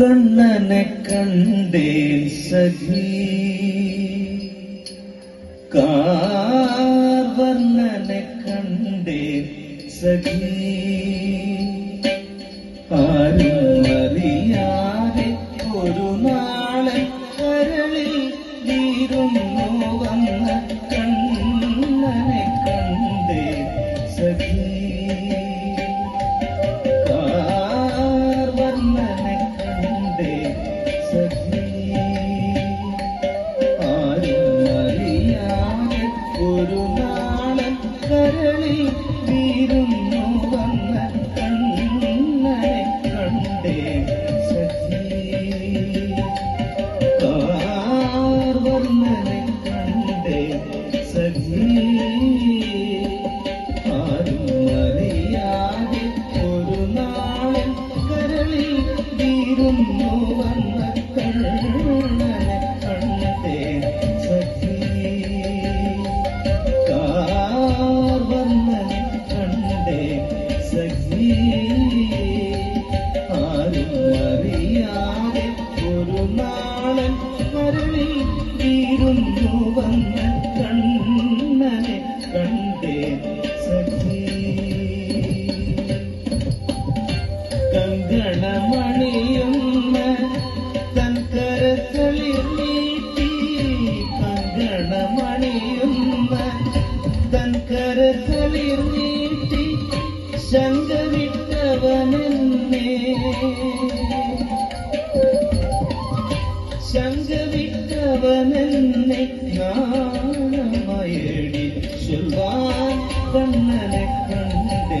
കണ്ണനെ കണ്ടേൻ സഖി. കാർവർണനെ കണ്ടേൻ സഖി. ആരും ഒരു നാളെ കരളിൽ വീരുന്നു നാളെ കരളിൽ വീരുന്നു വന്ന കണ്ണനെ കണ്ടേ സഖി കാർവർണനെ കണ്ടേ സഖി ആരും ഒരു നാളെ കരളി വീരുന്നു വന്ന കണ്ണനെ കരത്തളിൽ നീട്ടി ശങ്കവിട്ടവനെന്നേ നാണമയടി ചൊല്ലാൻ കണ്ണനെ കണ്ടേ.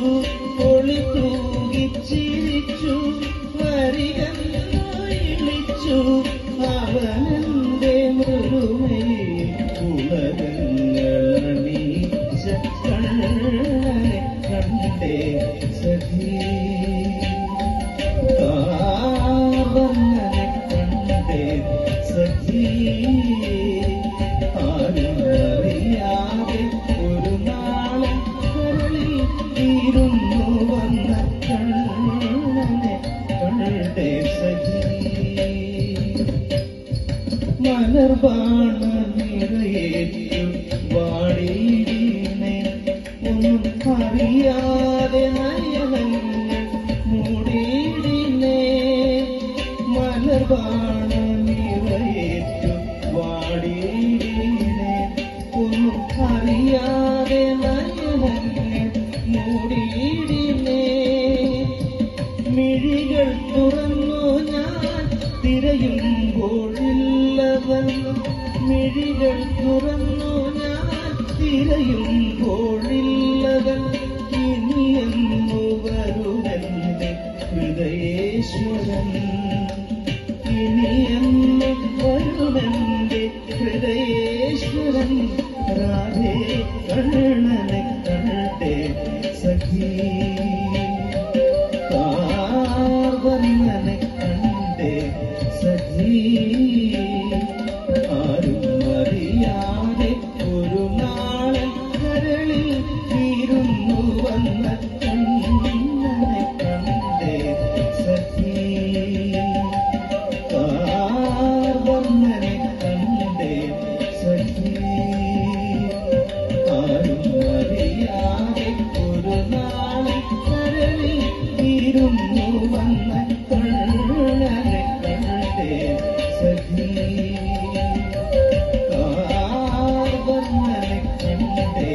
you. മലർബാണ നിറയേറ്റു വാടിയിടീനെ ഒന്നും അറിയാതെ നയനങ്ങൾ മൂടിയിടിനെ മലർബാണ നിറയേറ്റു വാടിയിടീനെ ഒന്നും മിഴികൾ തുറന്നു മിഴികൾ തുറന്നു ഞാൻ തിരയുമ്പോഴില്ലവൻ ഇനിയെന്നു വരുമെന്റെ ഹൃദയേശ്വരൻ. ഇനിയെന്നു വരുമെന്റെ ഹൃദയേശ്വരൻ. രാധേ കണ്ണനെ കണ്ടേ സഖീ. അങ്ങനെ കണ്ണന്റെ സഖി ആരും അറിയാതെ ഒരു നാളിൽ ഇരുന്നു വന്ന കണ്ണനെ കണ്ണന്റെ സഖി കണ്ണനെ കണ്ണന്റെ